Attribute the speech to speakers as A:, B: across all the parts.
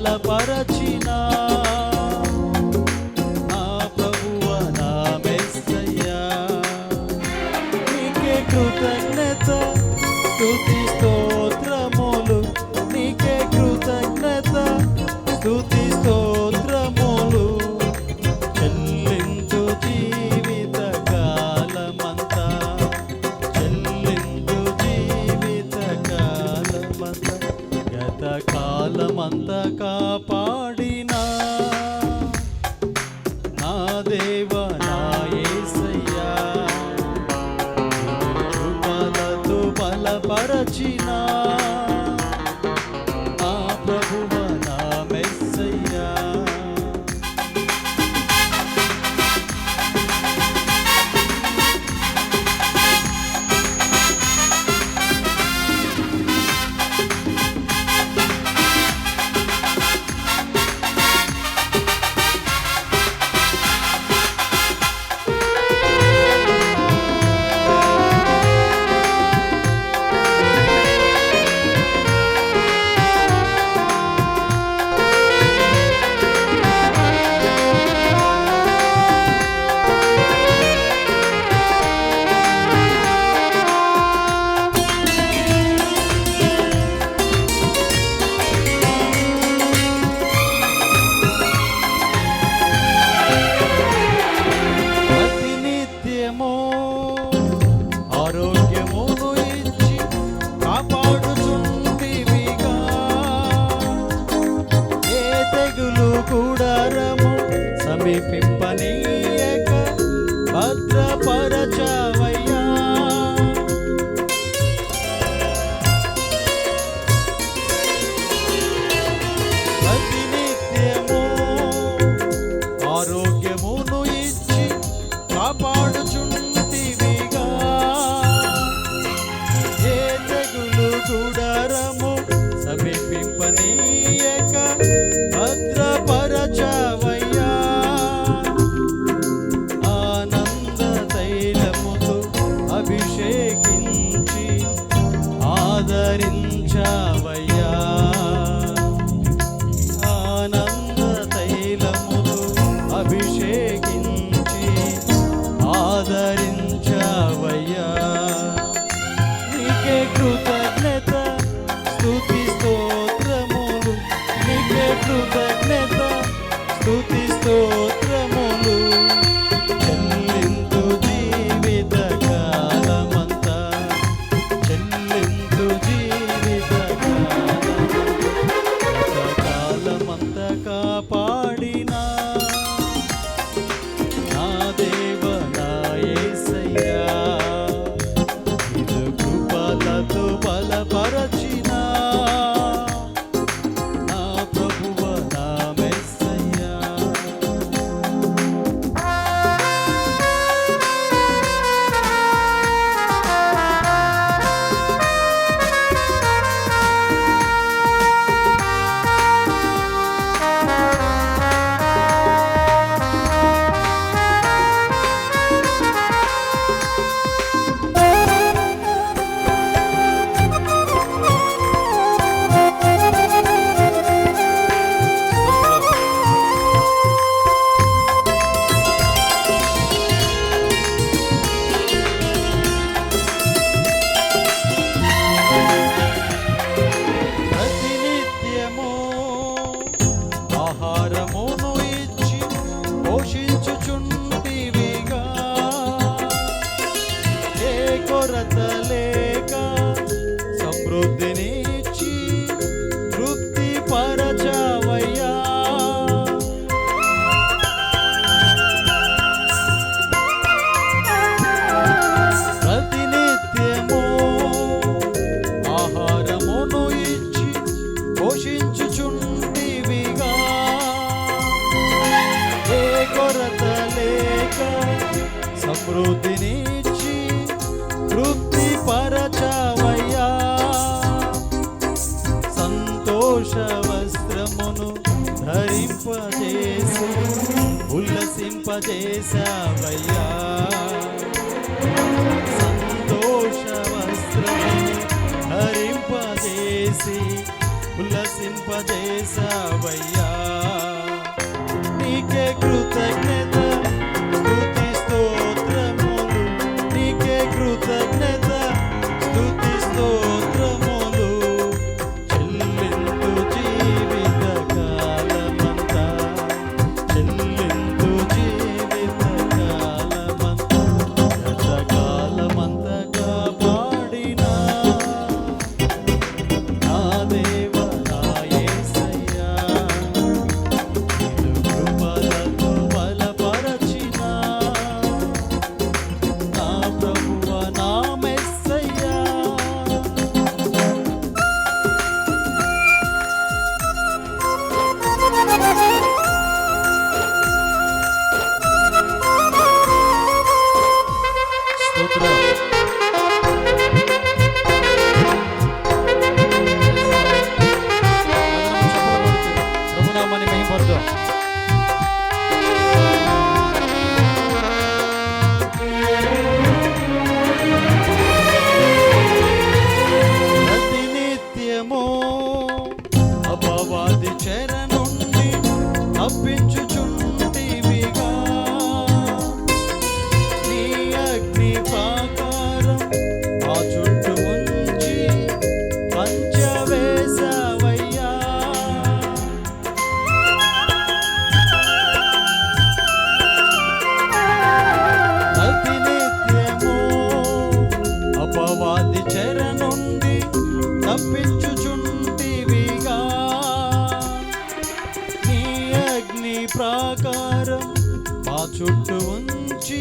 A: కృపలతో బలపరచినా ஆதரின் సమృద్ధినిచ్చి తృప్తి పరచవయ్యా సంతోష వస్త్రమును ధరింపజేసి ఉల్లసింపజేసావయ్యా సంతోష వస్త్రమును ధరింపజేసి ఉల్లసింపజేసావయ్యా చుట్టూ ఉంచి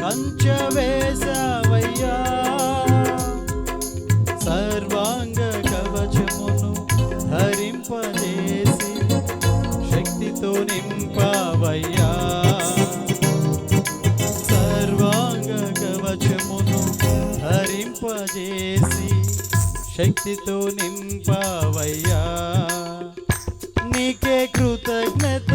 A: కంచె వేసావయ్యా సర్వాంగ కవచమును ధరింపజేసి శక్తితో నింపావయ్యా. సర్వాంగ కవచమును ధరింపజేసి శక్తితో నింపావయ్యా. నీకే కృతజ్ఞత